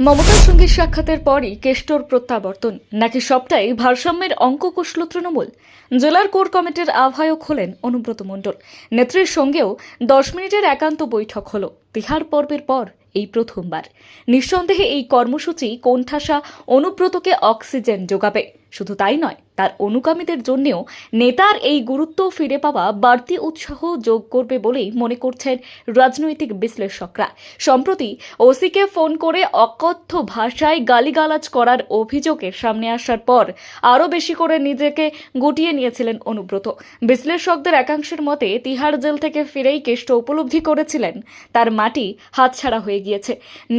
মমতার সঙ্গে সাক্ষাতের পরই কেষ্টর প্রত্যাবর্তন। নাকি সবটাই ভারসাম্যের অঙ্ক কষল তৃণমূল জেলার কোর কমিটির আহ্বায়ক হলেন অনুব্রত মণ্ডল। নেত্রীর সঙ্গেও দশ মিনিটের একান্ত বৈঠক হল। তিহার পর্বের পর এই প্রথমবার। নিঃসন্দেহে এই কর্মসূচি কোণঠাসা অনুব্রতকে অক্সিজেন যোগাবে। শুধু তাই নয়, তার অনুগামীদের জন্যেও নেতার এই গুরুত্ব ফিরে পাওয়া বাড়তি উৎসাহ যোগ করবে বলেই মনে করছেন রাজনৈতিক বিশ্লেষকরা। সম্প্রতি ওসিকে ফোন করে অকথ্য ভাষায় গালিগালাজ করার অভিযোগের সামনে আসার পর আরও বেশি করে নিজেকে গুটিয়ে নিয়েছিলেন অনুব্রত। বিশ্লেষকদের একাংশের মতে তিহার জেল থেকে ফিরেই কেষ্ট উপলব্ধি করেছিলেন। তার মাটি হাতছাড়া হয়ে গিয়েছে।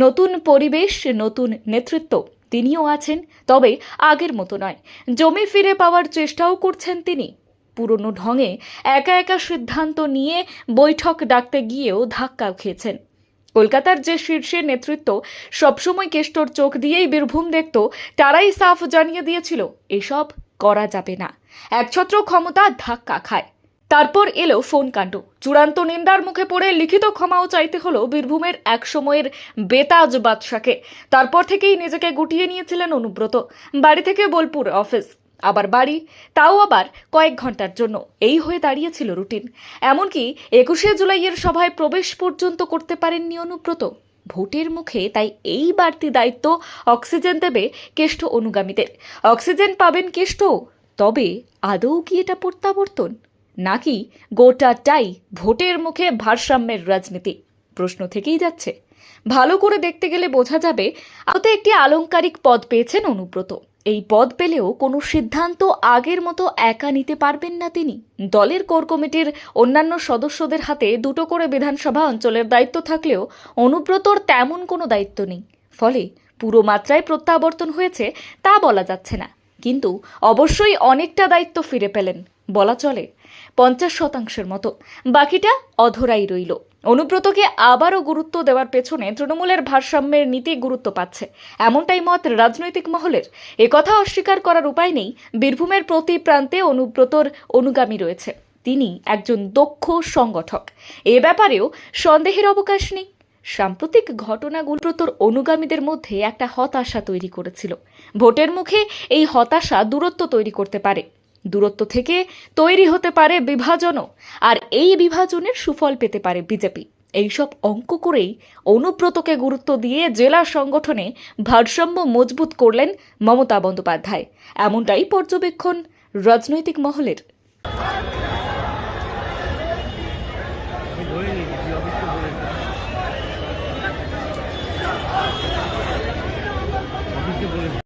নতুন পরিবেশ, নতুন নেতৃত্ব। তিনিও আছেন, তবে আগের মতো নয়। জমি ফিরে পাওয়ার চেষ্টাও করছেন তিনি। পুরনো ঢঙে একা একা সিদ্ধান্ত নিয়ে বৈঠক ডাকতে গিয়েও ধাক্কা খেয়েছেন। কলকাতার যে শীর্ষের নেতৃত্ব সবসময় কেষ্টর চোখ দিয়েই বীরভূম দেখত, তারাই সাফ জানিয়ে দিয়েছিল, এসব করা যাবে না। একছত্র ক্ষমতা ধাক্কা খায়। তারপর এলো ফোন কাণ্ড। চূড়ান্ত নিন্দার মুখে পড়ে লিখিত ক্ষমাও চাইতে হলো বীরভূমের এক সময়ের বেতাজ বাদশাকে। তারপর থেকেই নিজেকে গুটিয়ে নিয়েছিলেন অনুব্রত। বাড়ি থেকে বোলপুর অফিস। আবার বাড়ি, তাও আবার কয়েক ঘণ্টার জন্য। এই হয়ে দাঁড়িয়েছিল রুটিন। এমনকি একুশে জুলাইয়ের সভায় প্রবেশ পর্যন্ত করতে পারেননি অনুব্রত। ভোটের মুখে তাই এই বাড়তি দায়িত্ব অক্সিজেন দেবে কেষ্ট অনুগামীদের। অক্সিজেন পাবেন কেষ্ট, তবে আদৌ কি এটা প্রত্যাবর্তন? নাকি গোটাটাই ভোটের মুখে ভারসাম্যের রাজনীতি? প্রশ্ন থেকেই যাচ্ছে। ভালো করে দেখতে গেলে বোঝা যাবে আদতে একটি আলংকারিক পদ পেয়েছেন অনুব্রত। এই পদ পেলেও কোনো সিদ্ধান্ত আগের মতো একা নিতে পারবেন না তিনি। দলের কোর কমিটির অন্যান্য সদস্যদের হাতে দুটো করে বিধানসভা অঞ্চলের দায়িত্ব থাকলেও অনুব্রতর তেমন কোনো দায়িত্ব নেই। ফলে পুরো মাত্রায় প্রত্যাবর্তন হয়েছে তা বলা যাচ্ছে না। কিন্তু অবশ্যই অনেকটা দায়িত্ব ফিরে পেলেন। বলা চলে, পঞ্চাশ শতাংশের মতো। বাকিটা অধরাই রইল। অনুব্রতকে আবারও গুরুত্ব দেওয়ার পেছনে তৃণমূলের ভারসাম্যের নীতি গুরুত্ব পাচ্ছে। এমনটাই মত রাজনৈতিক মহলের। একথা অস্বীকার করার উপায় নেই। বীরভূমের প্রতি প্রান্তে অনুব্রতর অনুগামী রয়েছে। তিনি একজন দক্ষ সংগঠক। এ ব্যাপারেও সন্দেহের অবকাশ নেই। সাম্প্রতিক ঘটনাগুলোর অনুগামীদের মধ্যে একটা হতাশা তৈরি করেছিল। ভোটের মুখে এই হতাশা দূরত্ব তৈরি করতে পারে। দূরত্ব থেকে তৈরি হতে পারে বিভাজনও, আর এই বিভাজনের সুফল পেতে পারে বিজেপি। এইসব অঙ্ক করেই অনুব্রতকে গুরুত্ব দিয়ে জেলা সংগঠনে ভারসাম্য মজবুত করলেন মমতা বন্দ্যোপাধ্যায়। এমনটাই পর্যবেক্ষণ রাজনৈতিক মহলের